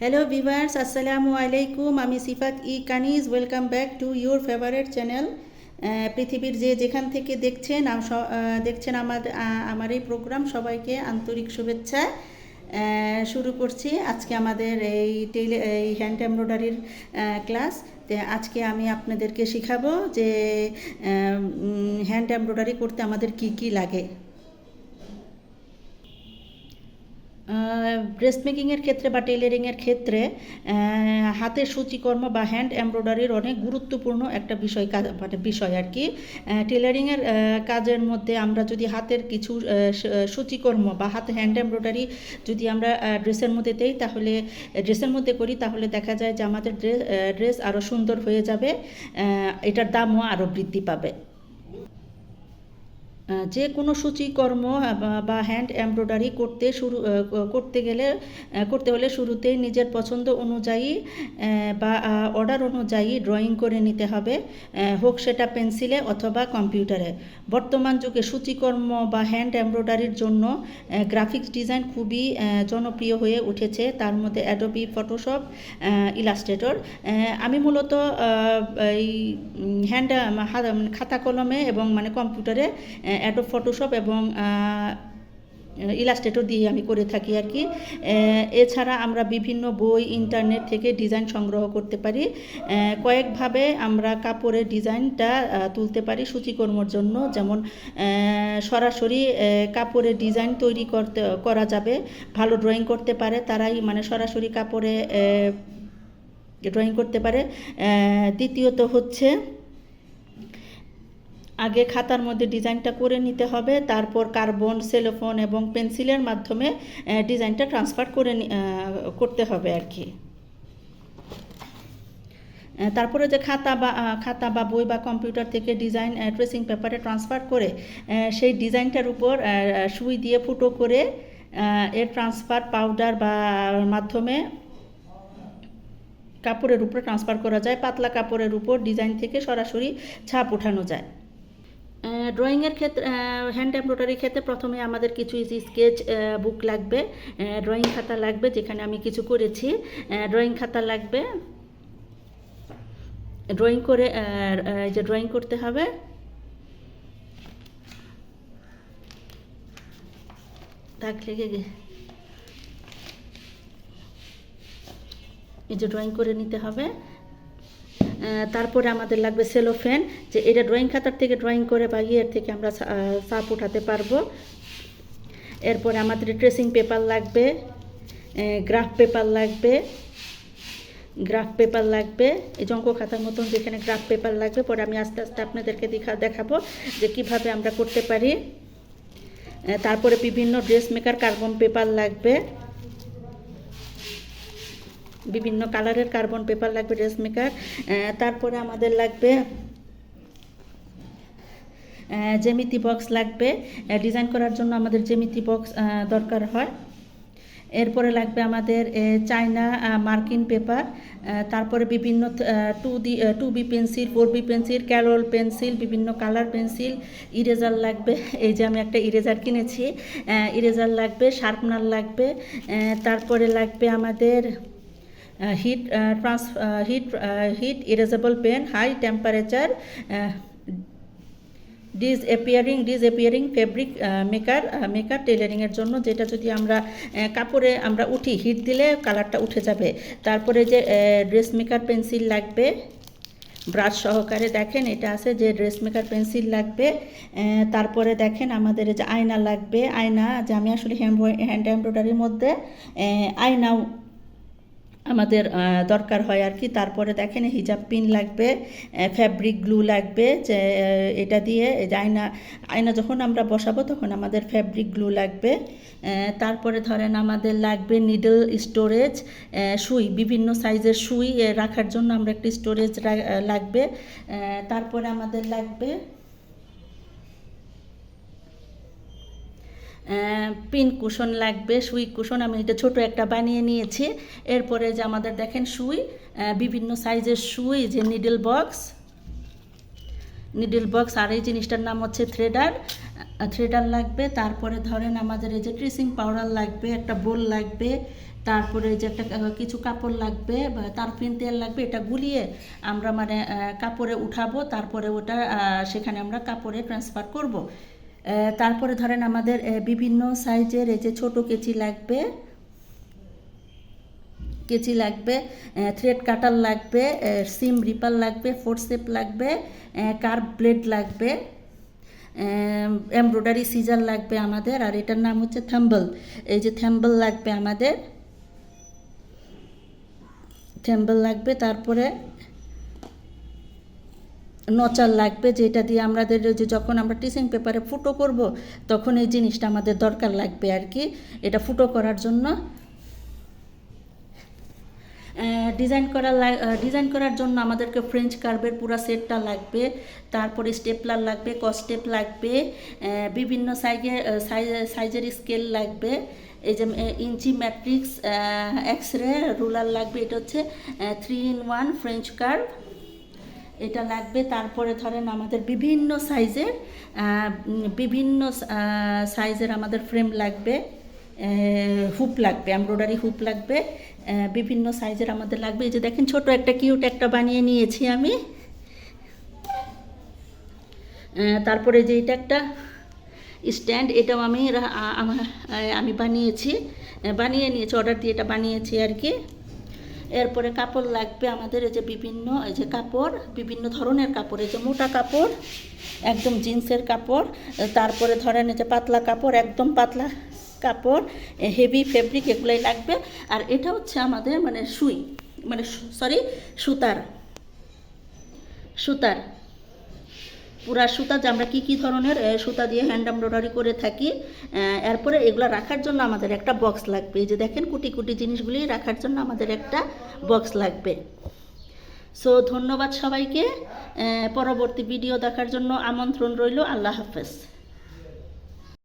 Hello viewers আসসালামু আলাইকুম আমি Sifat e Kaniz welcome back to your favourite channel পৃথিবীর যে যেখান থেকে দেখছেন দেখছেন আমার আমার এই প্রোগ্রাম সবাইকে আন্তরিক শুভেচ্ছা। শুরু করছি আজকে আমাদের এই টেইলে এই হ্যান্ড এমব্রয়ডারির ক্লাস আজকে আমি আপনাদেরকে শেখাবো যে হ্যান্ড এমব্রয়ডারি করতে আমাদের কি কি লাগে। ড্রেস মেকিংয়ের ক্ষেত্রে বা টেলারিংয়ের ক্ষেত্রে হাতের সূচিকর্ম বা হ্যান্ড এমব্রয়ডারির অনেক গুরুত্বপূর্ণ একটা বিষয় কাজ মানে বিষয় আর কি। টেলারিংয়ের কাজের মধ্যে আমরা যদি হাতের কিছু সূচিকর্ম বা হাতে হ্যান্ড এমব্রয়ডারি যদি আমরা ড্রেসের মধ্যে দেই, তাহলে ড্রেসের মধ্যে করি, তাহলে দেখা যায় যে আমাদের ড্রেস ড্রেস আরও সুন্দর হয়ে যাবে এটার দামও আরও বৃদ্ধি পাবে। যে কোনো সূচিকর্ম বা- হ্যান্ড এমব্রয়ডারি করতে শুরু করতে গেলে করতে হলে শুরুতেই নিজের পছন্দ অনুযায়ী বা অর্ডার অনুযায়ী ড্রয়িং করে নিতে হবে হোক সেটা পেন্সিলে অথবা কম্পিউটারে। বর্তমান যুগে সূচিকর্ম বা হ্যান্ড এমব্রয়ডারির জন্য গ্রাফিক্স ডিজাইন খুবই জনপ্রিয় হয়ে উঠেছে। তার মধ্যে অ্যাডোবি ফটোশপ ইলাস্ট্রেটর আমি মূলত এই হ্যান্ড খাতা কলমে এবং মানে কম্পিউটারে অ্যাডোব ফটোশপ এবং ইলাস্ট্রেটর দিয়ে আমি করে থাকি আর কি। এছাড়া আমরা বিভিন্ন বই ইন্টারনেট থেকে ডিজাইন সংগ্রহ করতে পারি। কয়েকভাবে আমরা কাপড়ের ডিজাইনটা তুলতে পারি সূচিকর্মর জন্য। যেমন সরাসরি কাপড়ের ডিজাইন তৈরি করতে, করা যাবে। ভালো ড্রয়িং করতে পারে তারাই মানে সরাসরি কাপড়ে ড্রয়িং করতে পারে। দ্বিতীয়ত হচ্ছে আগে খাতার মধ্যে ডিজাইনটা করে নিতে হবে, তারপর কার্বন, সেলোফোন এবং পেন্সিলের মাধ্যমে ডিজাইনটা ট্রান্সফার করে করতে হবে আর কি। তারপরে যে খাতা বা খাতা বা বই বা কম্পিউটার থেকে ডিজাইন ট্রেসিং পেপারে ট্রান্সফার করে সেই ডিজাইনটার উপর সুই দিয়ে ফুটো করে এর ট্রান্সফার পাউডার বা মাধ্যমে কাপড়ের উপরে ট্রান্সফার করা যায়, পাতলা কাপড়ের উপর ডিজাইন থেকে সরাসরি ছাপ ওঠানো যায়। ড্রয়িংয়ের ক্ষেত্রে হ্যান্ড এমব্রয়ডারির ক্ষেত্রে প্রথমে আমাদের কিছু স্কেচ বুক লাগবে। ড্রয়িং খাতা লাগবে, যেখানে আমি কিছু করেছি। ড্রয়িং খাতা লাগবে। ড্রয়িং করে যে ড্রয়িং করতে হবে। দাগ এই যে ড্রয়িং করে নিতে হবে। তারপরে আমাদের লাগবে সেলোফেন যে এটা ড্রয়িং খাতার থেকে ড্রয়িং করে বা ইয়ের থেকে আমরা সাপ উঠাতে পারব। এরপরে আমাদের ট্রেসিং পেপার লাগবে গ্রাফ পেপার লাগবে গ্রাফ পেপার লাগবে, এই জঙ্ক খাতার মতন যেখানে গ্রাফ পেপার লাগবে, পরে আমি আস্তে আস্তে আপনাদেরকে দেখা, দেখাবো যে কীভাবে আমরা করতে পারি। তারপরে বিভিন্ন ড্রেস মেকার কার্বন পেপার লাগবে। বিভিন্ন কালারের কার্বন পেপার লাগবে ড্রেস মেকার। তারপরে আমাদের লাগবে জেমিতি বক্স লাগবে। ডিজাইন করার জন্য আমাদের জেমিতি বক্স দরকার হয়। এরপরে লাগবে আমাদের চায়না মার্কিন পেপার। তারপরে বিভিন্ন to the two B pencil four B pencil Carrel pencil বিভিন্ন কালার পেন্সিল ইরেজার লাগবে। এই যে আমি একটা ইরেজার কিনেছি। ইরেজার লাগবে শার্পনার লাগবে। তারপরে লাগবে আমাদের heat trans heat heat erasable pen high temperature disappearing disappearing fabric maker maker টেলারিংয়ের জন্য যেটা যদি আমরা কাপড়ে আমরা উঠি হিট দিলে কালারটা উঠে যাবে। তারপরে যে ড্রেস মেকার পেন্সিল লাগবে ব্রাশ সহকারে দেখেন এটা আছে যে ড্রেস মেকার পেন্সিল লাগবে তারপরে দেখেন আমাদের যে আয়না লাগবে আয়না যে আমি আসলে হ্যান্ড হ্যান্ড এমব্রয়ডারির মধ্যে আহ, আয়নাও আমাদের দরকার হয় আর কি। তারপরে দেখেন হিজাব পিন লাগবে ফ্যাব্রিক গ্লু লাগবে, যে এটা দিয়ে আয়না আয়না যখন আমরা বসাবো তখন আমাদের ফ্যাব্রিক গ্লু লাগবে। তারপরে ধরেন আমাদের লাগবে নিডল স্টোরেজ সুই, বিভিন্ন সাইজের সুই রাখার জন্য আমরা একটি স্টোরেজ লাগবে। তারপরে আমাদের লাগবে পিন কুশন লাগবে, সুই কুশন। আমি এটা ছোট একটা বানিয়ে নিয়েছি। এরপরে যে আমাদের দেখেন সুই বিভিন্ন সাইজের সুই, যে নিডল বক্স নিডল বক্স আর এই জিনিসটার নাম হচ্ছে থ্রেডার থ্রেডার লাগবে। তারপরে ধরেন আমাদের এই যে ট্রেসিং পাউডার লাগবে, একটা বোল লাগবে। তারপরে যে একটা কিছু কাপড় লাগবে, বা তারপিন তেল লাগবে, এটা গুলিয়ে আমরা মানে কাপড়ে উঠাবো। তারপরে ওটা সেখানে আমরা কাপড়ে ট্রান্সফার করব। তারপরে ধরেন আমাদের বিভিন্ন সাইজের এই যে ছোটো কেচি লাগবে কেচি লাগবে থ্রেড কাটার লাগবে সিম রিপার লাগবে ফোরসেপ লাগবে কার ব্লেড লাগবে এমব্রয়ডারি সিজার লাগবে আমাদের, আর এটার নাম হচ্ছে থ্যাম্বল এই যে থ্যাম্বল লাগবে আমাদের থ্যাম্বল লাগবে, তারপরে নচার লাগবে, যেটা দিয়ে আমাদের যে যখন আমরা টিচিং পেপারে ফুটো করব, তখন এই জিনিসটা আমাদের দরকার লাগবে আর কি। এটা ফুটো করার জন্য। ডিজাইন করার ডিজাইন করার জন্য আমাদেরকে ফ্রেঞ্চ কার্ভের পুরো সেটটা লাগবে, তারপরে স্টেপলার লাগবে কস্টেপ লাগবে বিভিন্ন সাইজের সাইজের স্কেল লাগবে, এই যে inch matrix X ray ruler লাগবে, এটা হচ্ছে three in one French curve এটা লাগবে। তারপরে ধরেন আমাদের বিভিন্ন সাইজের বিভিন্ন সাইজের আমাদের ফ্রেম লাগবে হুপ লাগবে এমব্রয়ডারি হুপ লাগবে বিভিন্ন সাইজের আমাদের লাগবে। এই যে দেখেন ছোট একটা কিউট একটা বানিয়ে নিয়েছি আমি। তারপরে যে এটা একটা স্ট্যান্ড এটাও আমি রা- আ- আমা- আমি বানিয়েছি। বানিয়ে নিয়েছি অর্ডার দিয়ে এটা বানিয়েছি আর কি। এরপরে কাপড় লাগবে আমাদের এই যে বিভিন্ন, এই যে কাপড়, বিভিন্ন ধরনের কাপড়, এই যে মোটা কাপড়, একদম জিন্সের কাপড়, তারপরে ধরেন এই যে পাতলা কাপড়, একদম পাতলা কাপড় হেভি ফেব্রিক এগুলোই লাগবে। আর এটা হচ্ছে আমাদের মানে সুই মানে সরি সুতার সুতার। পুরা সুতা যে আমরা কী কী ধরনের সুতা দিয়ে হ্যান্ড এমব্রয়ডারি করে থাকি এরপরে এগুলো রাখার জন্য আমাদের একটা বক্স লাগবে। এই যে দেখেন কুটি কুটি জিনিসগুলি রাখার জন্য আমাদের একটা বক্স লাগবে। সো ধন্যবাদ সবাইকে। পরবর্তী ভিডিও দেখার জন্য আমন্ত্রণ রইল। আল্লাহ হাফেজ।